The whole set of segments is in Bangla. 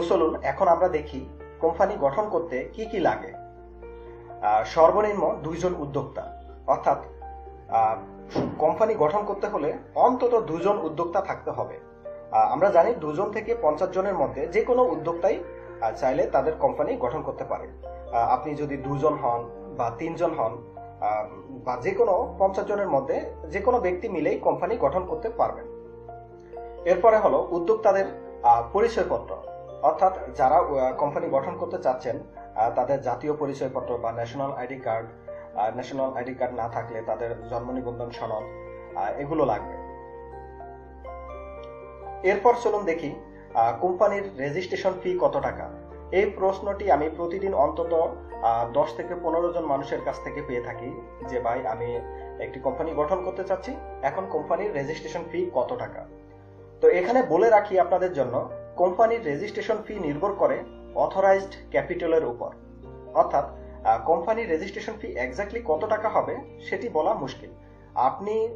তো চলুন, এখন আমরা দেখি কোম্পানি গঠন করতে কি কি লাগে। সর্বনিম্ন দুইজন উদ্যোক্তা। অর্থাৎ কোম্পানি গঠন করতে হলে অন্তত দুজন উদ্যোক্তা থাকতে হবে। আমরা জানি দুজন থেকে পঞ্চাশ জনের মধ্যে যে কোনো উদ্যোক্তাই চাইলে তাদের কোম্পানি গঠন করতে পারে। আপনি যদি দুজন হন বা তিনজন হন বা যে কোনো পঞ্চাশ জনের মধ্যে যে কোনো ব্যক্তি মিলেই কোম্পানি গঠন করতে পারবেন। এরপরে হলো উদ্যোক্তাদের পরিচয়পত্র। অর্থাৎ যারা কোম্পানি গঠন করতে চাচ্ছেন তাদের জাতীয় পরিচয়পত্র বা national ID card national ID card না থাকলে তাদের জন্ম নিবন্ধন সনদ এগুলো লাগবে। এরপর চলুন দেখি কোম্পানির রেজিস্ট্রেশন ফি কত টাকা। এই প্রশ্নটি আমি প্রতিদিন অন্তত দশ থেকে পনেরো জন মানুষের কাছ থেকে পেয়ে থাকি যে, ভাই, আমি একটি কোম্পানি গঠন করতে চাচ্ছি, এখন কোম্পানির রেজিস্ট্রেশন ফি কত টাকা? তো এখানে বলে রাখি আপনাদের জন্য কোম্পানির রেজিস্ট্রেশন ফি নির্ভর করে অথরাইজড ক্যাপিটালের উপর। অর্থাৎ কোম্পানির রেজিস্ট্রেশন ফি এক্স্যাক্টলি কত টাকা হবে সেটি বলা মুশকিল। আপনি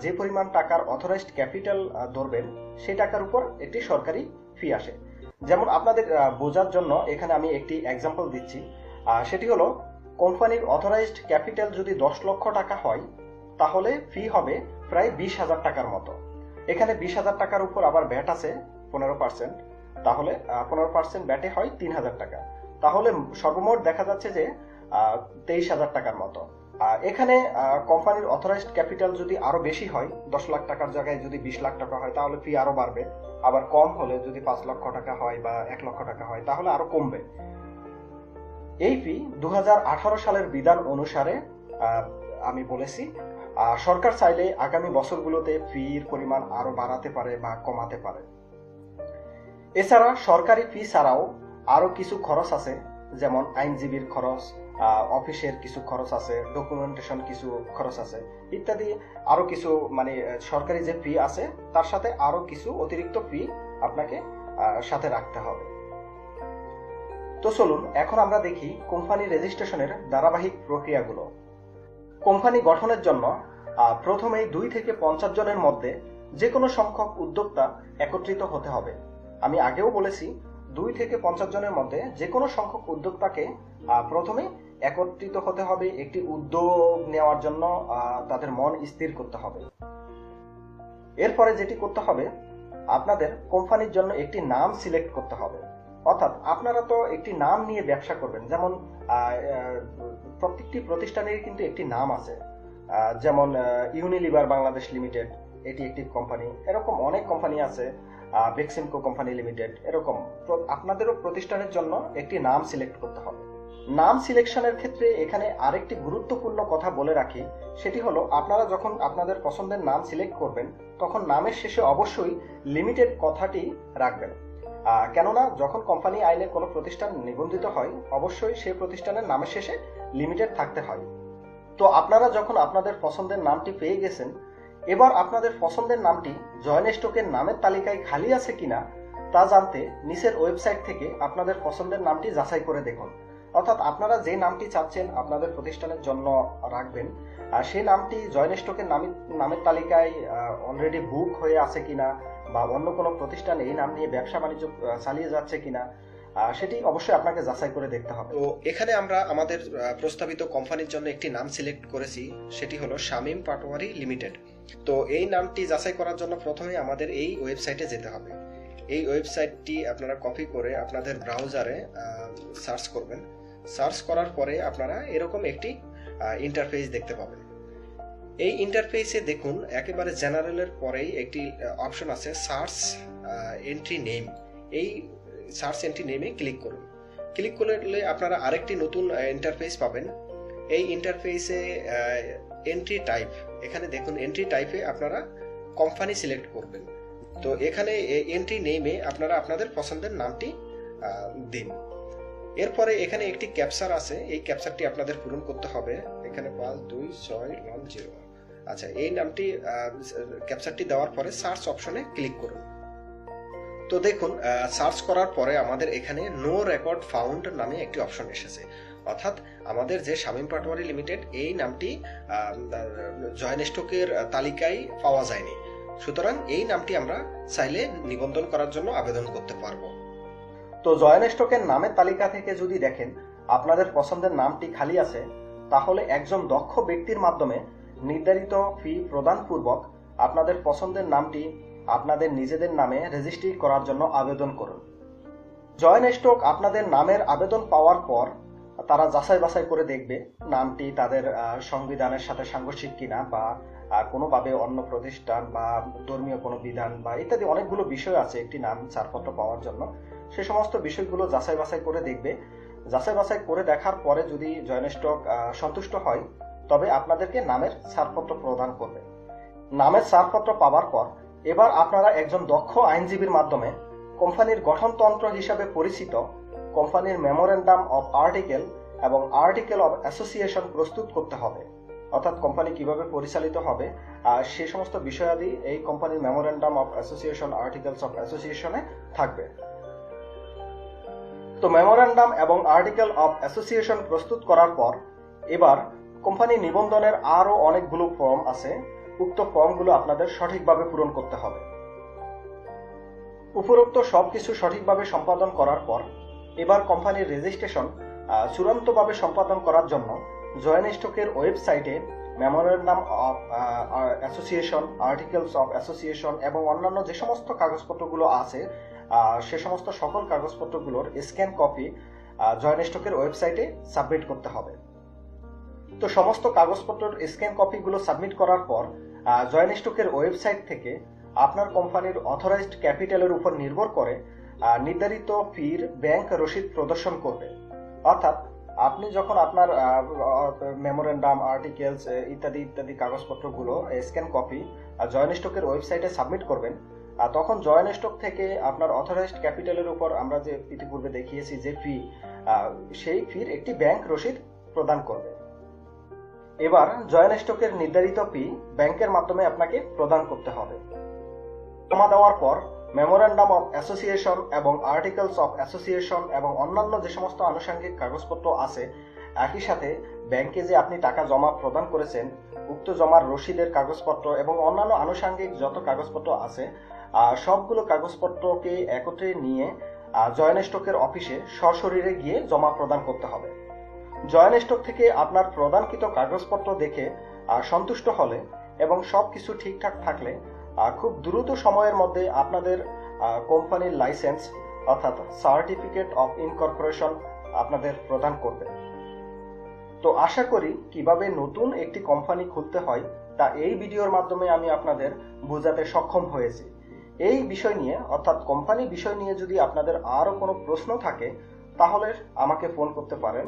যে পরিমাণ টাকার অথরাইজড ক্যাপিটাল ধরবেন, সেই টাকার উপর একটি সরকারি ফি আসে। যেমন আপনাদের বোঝার জন্য এখানে আমি একটি এক্সাম্পল দিচ্ছি। সেটি হলো, কোম্পানির অথরাইজড ক্যাপিটাল যদি দশ লক্ষ টাকা হয়, তাহলে ফি হবে প্রায় বিশ হাজার টাকার মতো। এখানে বিশ হাজার টাকার উপর আবার ব্যাট আছে পনেরো পার্সেন্ট তাহলে পনেরো পার্সেন্ট ব্যাটে হয় তিন হাজার টাকা। তাহলে সর্বমোট দেখা যাচ্ছে যে তেইশ হাজার টাকার মতো। এখানে কোম্পানির অথরাইজড ক্যাপিটাল যদি আরও বেশি হয়, দশ লাখ টাকার জায়গায় যদি বিশ লাখ টাকা হয়, তাহলে ফি আরও বাড়বে। আবার কম হলে যদি পাঁচ লক্ষ টাকা হয় বা এক লক্ষ টাকা হয়, তাহলে আরও কমবে। এই ফি দুহাজার আঠারো সালের বিধান অনুসারে আমি বলেছি সরকার চাইলে আগামী বছরগুলোতে ফির পরিমাণ আরও বাড়াতে পারে বা কমাতে পারে। এছাড়া সরকারি ফি ছাড়াও আরও কিছু খরচ আছে, যেমন আইনজীবীর খরচ অফিসের কিছু খরচ আছে ডকুমেন্টেশন কিছু খরচ আছে, ইত্যাদি আরও কিছু মানে সরকারি যে ফি আছে, তার সাথে আরও কিছু অতিরিক্ত ফি আপনাকে সাথে রাখতে হবে। তো চলুন, এখন আমরা দেখি কোম্পানি রেজিস্ট্রেশনের ধারাবাহিক প্রক্রিয়াগুলো। কোম্পানি গঠনের জন্য প্রথমেই দুই থেকে পঞ্চাশ জনের মধ্যে যে কোনো সংখ্যক উদ্যোক্তা একত্রিত হতে হবে। আমি আগেও বলেছি, দুই থেকে পঞ্চাশ জনের মধ্যে যে কোনো সংখ্যক উদ্যোক্তাকে প্রথমে একত্রিত হতে হবে, একটি উদ্যোগ নেওয়ার জন্য তাদের মন স্থির করতে হবে। এরপরে যেটি করতে হবে, আপনাদের কোম্পানির জন্য একটি নাম সিলেক্ট করতে হবে। অর্থাৎ আপনারা তো একটি নাম নিয়ে ব্যবসা করবেন, যেমন প্রত্যেকটি প্রতিষ্ঠানের কিন্তু একটি নাম আছে। যেমন ইউনিলিভার বাংলাদেশ লিমিটেড, এটি একটি কোম্পানি, এরকম অনেক কোম্পানি আছে। বেক্সিমকো কোম্পানি লিমিটেড এরকম আপনাদেরও প্রতিষ্ঠানের জন্য একটি নাম সিলেক্ট করতে হবে। নাম সিলেকশনের ক্ষেত্রে এখানে আরেকটি গুরুত্বপূর্ণ কথা বলে রাখি, সেটি হলো আপনারা যখন আপনাদের পছন্দের নাম সিলেক্ট করবেন, তখন নামের শেষে অবশ্যই লিমিটেড কথাটি রাখবেন। কেননা যখন কোম্পানি আইনে কোনো প্রতিষ্ঠান নিবন্ধিত হয়, অবশ্যই সেই প্রতিষ্ঠানের নামের শেষে লিমিটেড থাকতে হয়। তো আপনারা যখন আপনাদের পছন্দের নামটি পেয়ে গেছেন এবার আপনাদের পছন্দের নামটি জয়েন স্টকের নামের তালিকায় খালি আছে কিনা তা জানতে নিচের ওয়েবসাইট থেকে আপনাদের পছন্দের নামটি যাচাই করে দেখুন। অর্থাৎ আপনারা যে নামটি চাচ্ছেন আপনাদের প্রতিষ্ঠানের জন্য রাখবেন, আর সেই নামটি জয়েন স্টকের নামের নামের তালিকায় অলরেডি বুক হয়ে আছে কিনা বা অন্য কোনো প্রতিষ্ঠান এই নাম নিয়ে ব্যবসা বাণিজ্য চালিয়ে যাচ্ছে কিনা সেটি অবশ্যই আপনাকে যাচাই করে দেখতে হবে। তো এখানে আমরা আমাদের প্রস্তাবিত কোম্পানির জন্য একটি নাম সিলেক্ট করেছি, সেটি হলো শামীম পাটোয়ারি লিমিটেড। তো এই নামটি যাচাই করার জন্য প্রথমে আমাদের এই ওয়েবসাইটে যেতে হবে। এই ওয়েবসাইটটি আপনারা কপি করে আপনাদের ব্রাউজারে সার্চ করবেন। সার্চ করার পরে আপনারা এরকম একটি ইন্টারফেস দেখতে পাবেন। এই ইন্টারফেসে দেখুন, একেবারে জেনারেলের পরেই একটি অপশন আছে সার্চ এন্ট্রি নেম। এই সার্চ এন্ট্রি নেমে ক্লিক করুন। ক্লিক করলে আপনারা আরেকটি নতুন ইন্টারফেস পাবেন। এই ইন্টারফেসে এন্ট্রি টাইপ এখানে দেখুন এন্ট্রি টাইপে আপনারা কোম্পানি সিলেক্ট করবেন। তো এখানে এন্ট্রি নেমে আপনারা আপনাদের পছন্দের নামটি দিন। এরপরে এখানে একটি ক্যাপচার আছে। এই ক্যাপচারটি আপনাদের পূরণ করতে হবে। এখানে পাঁচ, দুই, ছয় ওয়ান জিরো। আচ্ছা এই নামটি ক্যাপচারটি দেওয়ার পরে সার্চ অপশনে ক্লিক করুন। তো দেখুন সার্চ করার পরে আমাদের এখানে নো রেকর্ড ফাউন্ড নামে একটি অপশন এসেছে। অর্থাৎ আমাদের যে শামীম পাটোয়ারি লিমিটেড এই নামটি জয়েন স্টকের তালিকায় পাওয়া যায়নি। সুতরাং এই নামটি আমরা চাইলে নিবন্ধন করার জন্য আবেদন করতে পারব। তো জয়েন স্টকের নামের তালিকা থেকে যদি দেখেন, আপনাদের পছন্দের নামটি খালি আছে, তাহলে একজন দক্ষ ব্যক্তির মাধ্যমে নির্ধারিত ফি প্রদানপূর্বক আপনাদের পছন্দের নামটি আপনাদের নিজেদের নামে রেজিস্ট্রি করার জন্য আবেদন করুন। জয়েন স্টক আপনাদের নামের আবেদন পাওয়ার পর তারা যাচাই বাছাই করে দেখবে নামটি তাদের সংবিধানের সাথে সাংঘর্ষিক কিনা বা কোনোভাবে অন্য প্রতিষ্ঠান বা ধর্মীয় কোনো বিধান বা ইত্যাদি অনেকগুলো বিষয় আছে একটি নাম ছাড়পত্র পাওয়ার জন্য। সে সমস্ত বিষয়গুলো যাচাই বাছাই করে দেখবে। যাচাই বাছাই করে দেখার পরে যদি জয়েন স্টক সন্তুষ্ট হয়, তবে আপনাদেরকে নামের ছাড়পত্র প্রদান করবে। নামের ছাড়পত্র পাওয়ার পর এবার আপনারা একজন দক্ষ আইনজীবীর মাধ্যমে কোম্পানির গঠনতন্ত্র হিসাবে পরিচিত কোম্পানির মেমোরেন্ডাম অফ আর্টিকেল এবং আর্টিকেল অব অ্যাসোসিয়েশন প্রস্তুত করতে হবে। অর্থাৎ কোম্পানি কীভাবে পরিচালিত হবে, আর সে সমস্ত বিষয়াদি এই কোম্পানির memorandum of association, articles of অ্যাসোসিয়েশনে থাকবে। তো মেমোরেন্ডাম এবং আর্টিকেল অফ অ্যাসোসিয়েশন প্রস্তুত করার পর, এবার কোম্পানি নিবন্ধনের আরও অনেকগুলো ফর্ম আছে। উক্ত ফর্মগুলো আপনাদের সঠিকভাবে পূরণ করতে হবে। উপরোক্ত সবকিছু সঠিকভাবে সম্পাদন করার পর, এবার কোম্পানির রেজিস্ট্রেশন চূড়ান্তভাবে সম্পাদন করার জন্য জয়েন স্টকের ওয়েবসাইটে memorandum of association, articles of association এবং অন্যান্য যে সমস্ত কাগজপত্রগুলো আছে সে সমস্ত সকল কাগজপত্রগুলোর স্ক্যান কপি জয়েন স্টকের ওয়েবসাইটে সাবমিট করতে হবে। তো সমস্ত কাগজপত্রের স্ক্যান কপিগুলো সাবমিট করার পর জয়েন স্টকের ওয়েবসাইট থেকে আপনার কোম্পানির অথরাইজড ক্যাপিটালের উপর নির্ভর করে নির্ধারিত ফির ব্যাংক রসিদ প্রদর্শন করবে। অর্থাৎ আপনি যখন আপনার মেমোরেন্ডাম, আর্টিকেলস ইত্যাদি ইত্যাদি কাগজপত্রগুলো স্ক্যান কপি জয়েন স্টকের ওয়েবসাইটে সাবমিট করবেন তখন জয়েন স্টক থেকে আপনার অথরাইজড ক্যাপিটালের উপর আমরা যে ইতিপূর্বে দেখিয়েছি যে ফি সেই ফির একটি ব্যাংক রসিদ প্রদান করবে। এবার জয়েন স্টকের নির্ধারিত ফি ব্যাংকের মাধ্যমে আপনাকে প্রদান করতে হবে। জমা দেওয়ার পর মেমোরেন্ডাম অফ অ্যাসোসিয়েশন এবং আর্টিকেলস অফ অ্যাসোসিয়েশন এবং অন্যান্য যে সমস্ত আনুষঙ্গিক কাগজপত্র আছে, একই সাথে ব্যাংকে যে আপনি টাকা জমা প্রদান করেছেন, উক্ত জমার রসিদের কাগজপত্র এবং অন্যান্য আনুষঙ্গিক যত কাগজপত্র আছে সবগুলো কাগজপত্রকে একত্রে নিয়ে জয়েন স্টকের অফিসে সশরীরে গিয়ে জমা প্রদান করতে হবে। জয়েন স্টক থেকে আপনার প্রদানকৃত কাগজপত্র দেখে সন্তুষ্ট হলে এবং সবকিছু ঠিকঠাক থাকলে খুব দ্রুত সময়ের মধ্যে আপনাদের কোম্পানির লাইসেন্স অর্থাৎ সার্টিফিকেট অফ ইনকর্পোরেশন আপনাদের প্রদান করবে। তো আশা করি কীভাবে নতুন একটি কোম্পানি খুলতে হয়, তা এই ভিডিওর মাধ্যমে আমি আপনাদের বোঝাতে সক্ষম হয়েছি। এই বিষয় নিয়ে, অর্থাৎ কোম্পানি বিষয় নিয়ে যদি আপনাদের আরও কোনো প্রশ্ন থাকে, তাহলে আমাকে ফোন করতে পারেন।